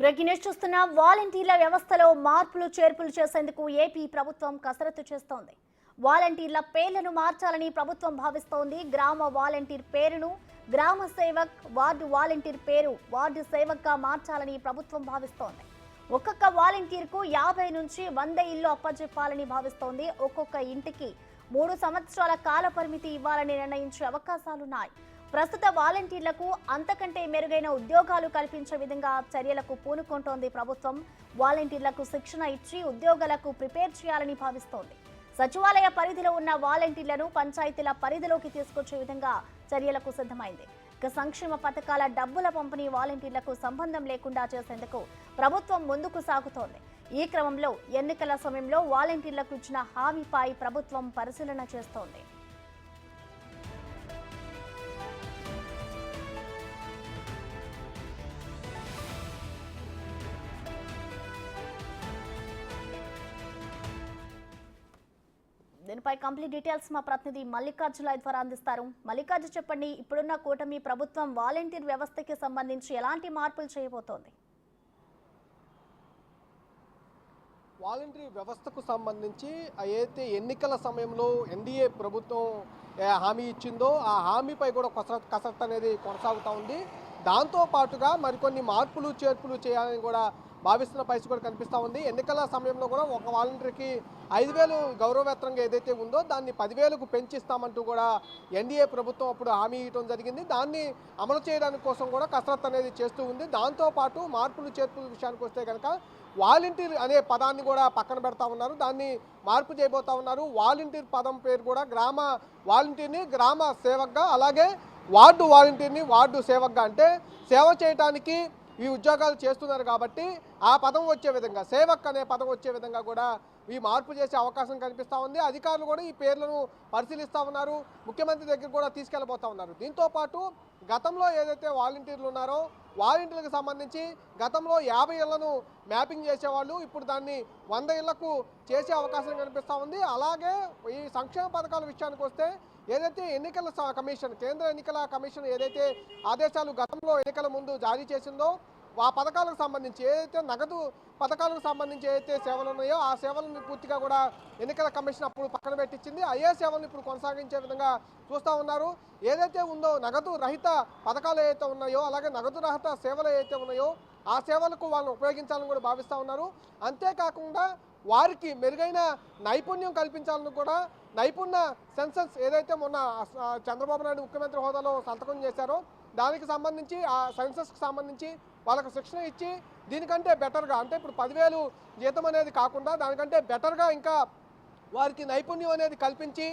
Breaking news చూస్తున్న వాలంటీర్ల వ్యవస్థలో మార్పులు చేర్పులు చేసేందుకు ఏపీ ప్రభుత్వం కసరత్తు చేస్తోంది. వాలంటీర్ల పేర్లను మార్చాలని ప్రభుత్వం భావిస్తోంది. గ్రామ వాలంటీర్ పేరును గ్రామ సేవక్ వార్డు వాలంటీర్ పేరు వార్డు సేవక్గా మార్చాలని ప్రభుత్వం భావిస్తోంది. ఒక్కొక్క వాలంటీర్కు యాభై నుంచి వంద ఇల్లు అప్పజెప్పాలని భావిస్తోంది. ఒక్కొక్క ఇంటికి మూడు సంవత్సరాల కాల పరిమితి ఇవ్వాలని నిర్ణయించే అవకాశాలున్నాయి. ప్రస్తుత వాలంటీర్లకు అంతకంటే మెరుగైన ఉద్యోగాలు కల్పించే విధంగా చర్యలకు పూనుకుంటోంది ప్రభుత్వం. వాలంటీర్లకు శిక్షణ ఇచ్చి ఉద్యోగాలకు ప్రిపేర్ చేయాలని భావిస్తోంది. సచివాలయ పరిధిలో ఉన్న వాలంటీర్లను పంచాయతీల పరిధిలోకి తీసుకొచ్చే విధంగా చర్యలకు సిద్ధమైంది. ఇక సంక్షేమ పథకాల డబ్బుల పంపిణీ వాలంటీర్లకు సంబంధం లేకుండా చేసేందుకు ప్రభుత్వం ముందుకు సాగుతోంది. ఈ క్రమంలో ఎన్నికల సమయంలో వాలంటీర్లకు ఇచ్చిన హామీపై ప్రభుత్వం పరిశీలన చేస్తోంది. దీనిపై కంప్లీట్ డీటెయిల్స్ మా ప్రతినిధి మల్లికార్జున ద్వారా అందిస్తారు. మల్లికార్జున చెప్పండి ఇప్పుడున్న కూటమి ప్రభుత్వం వాలంటీర్ వ్యవస్థకి సంబంధించి ఎలాంటి మార్పులు చేయబోతోంది? వాలంటరీ వ్యవస్థకు సంబంధించి అయితే ఎన్నికల సమయంలో ఎన్డీఏ ప్రభుత్వం హామీ ఇచ్చిందో ఆ హామీపై కూడా కసరత్ కసరత్ అనేది కొనసాగుతూ ఉంది. దాంతో పాటుగా మరికొన్ని మార్పులు చేర్పులు చేయాలని కూడా భావిస్తున్న పరిస్థితి కూడా కనిపిస్తూ ఉంది. ఎన్నికల సమయంలో కూడా ఒక వాలంటీర్కి ఐదు వేలు గౌరవవేత్తంగా ఏదైతే ఉందో దాన్ని పదివేలకు పెంచిస్తామంటూ కూడా ఎన్డీఏ ప్రభుత్వం అప్పుడు హామీ ఇవ్వడం జరిగింది. దాన్ని అమలు చేయడానికి కోసం కూడా కసరత్ అనేది చేస్తూ ఉంది. దాంతోపాటు మార్పులు చేర్పుల విషయానికి వస్తే కనుక వాలంటీర్ అనే పదాన్ని కూడా పక్కన పెడతా ఉన్నారు. దాన్ని మార్పు చేయబోతా ఉన్నారు. వాలంటీర్ పదం పేరు కూడా గ్రామ వాలంటీర్ని గ్రామ సేవక్గా అలాగే వార్డు వాలంటీర్ని వార్డు సేవక్గా అంటే సేవ చేయడానికి ఈ ఉద్యోగాలు చేస్తున్నారు కాబట్టి ఆ పదం వచ్చే విధంగా సేవక్ అనే పదం వచ్చే విధంగా కూడా ఈ మార్పు చేసే అవకాశం కనిపిస్తూ ఉంది. అధికారులు కూడా ఈ పేర్లను పరిశీలిస్తూ ఉన్నారు. ముఖ్యమంత్రి దగ్గర కూడా తీసుకెళ్ళబోతూ ఉన్నారు. దీంతో పాటు గతంలో ఏదైతే వాలంటీర్లు ఉన్నారో వాలంటీర్లకు సంబంధించి గతంలో యాభై ఇళ్ళను మ్యాపింగ్ చేసేవాళ్ళు ఇప్పుడు దాన్ని వంద ఇళ్ళకు చేసే అవకాశం కనిపిస్తూ ఉంది. అలాగే ఈ సంక్షేమ పథకాల విషయానికి వస్తే ఏదైతే ఎన్నికల కమిషన్ కేంద్ర ఎన్నికల కమిషన్ ఏదైతే ఆదేశాలు గతంలో ఎన్నికల ముందు జారీ చేసిందో ఆ పథకాలకు సంబంధించి ఏదైతే నగదు పథకాలకు సంబంధించి ఏదైతే సేవలు ఉన్నాయో ఆ సేవలను పూర్తిగా కూడా ఎన్నికల కమిషన్ అప్పుడు పక్కన పెట్టించింది. అయ్యే సేవలను ఇప్పుడు కొనసాగించే విధంగా చూస్తూ ఉన్నారు. ఏదైతే ఉందో నగదు రహిత పథకాలు ఏదైతే ఉన్నాయో అలాగే నగదు రహిత సేవలు ఏదైతే ఉన్నాయో ఆ సేవలకు వాళ్ళు ఉపయోగించాలని కూడా భావిస్తూ ఉన్నారు. అంతేకాకుండా వారికి మెరుగైన నైపుణ్యం కల్పించాలని కూడా నైపుణ్య సెన్సెస్ ఏదైతే మొన్న చంద్రబాబు నాయుడు ముఖ్యమంత్రి హోదాలో సంతకం చేశారో దానికి సంబంధించి ఆ సెన్సెస్కి సంబంధించి వాళ్ళకు శిక్షణ ఇచ్చి దీనికంటే బెటర్గా అంటే ఇప్పుడు పదివేలు జీతం అనేది కాకుండా దానికంటే బెటర్గా ఇంకా వారికి నైపుణ్యం అనేది కల్పించి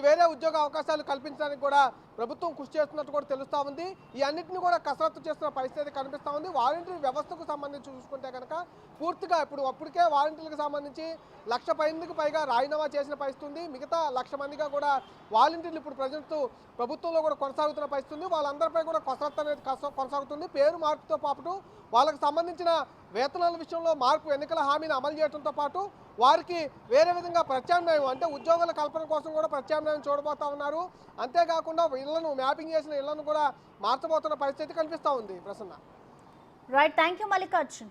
వేరే ఉద్యోగ అవకాశాలు కల్పించడానికి కూడా ప్రభుత్వం కృషి చేస్తున్నట్టు కూడా తెలుస్తూ ఉంది. ఈ అన్నింటిని కూడా కసరత్తు చేస్తున్న పరిస్థితి కనిపిస్తూ ఉంది. వాలంటీర్ వ్యవస్థకు సంబంధించి చూసుకుంటే కనుక పూర్తిగా ఇప్పుడు అప్పటికే వాలంటీర్లకు సంబంధించి లక్ష పైందికి పైగా రాజీనామా చేసిన పరిస్థితి ఉంది. మిగతా లక్ష మందిగా కూడా వాలంటీర్లు ఇప్పుడు ప్రజెంట్ ప్రభుత్వంలో కూడా కొనసాగుతున్న పరిస్థితి ఉంది. వాళ్ళందరిపై కూడా కసరత్తు అనేది కస- కొనసాగుతుంది. పేరు మార్పుతో పాటు వాళ్ళకు సంబంధించిన వేతనాల విషయంలో మార్పు ఎన్నికల హామీని అమలు చేయడంతో పాటు వారికి వేరే విధంగా ప్రత్యామ్నాయం అంటే ఉద్యోగాల కల్పన కోసం కూడా ప్రత్యామ్నాయం చూడబోతా ఉన్నారు. అంతేకాకుండా ఇళ్ళను మ్యాపింగ్ చేసిన ఇళ్ళను కూడా మార్చబోతున్న పరిస్థితి కనిపిస్తూ ఉంది Prasanna. Right thank you Mallikarjun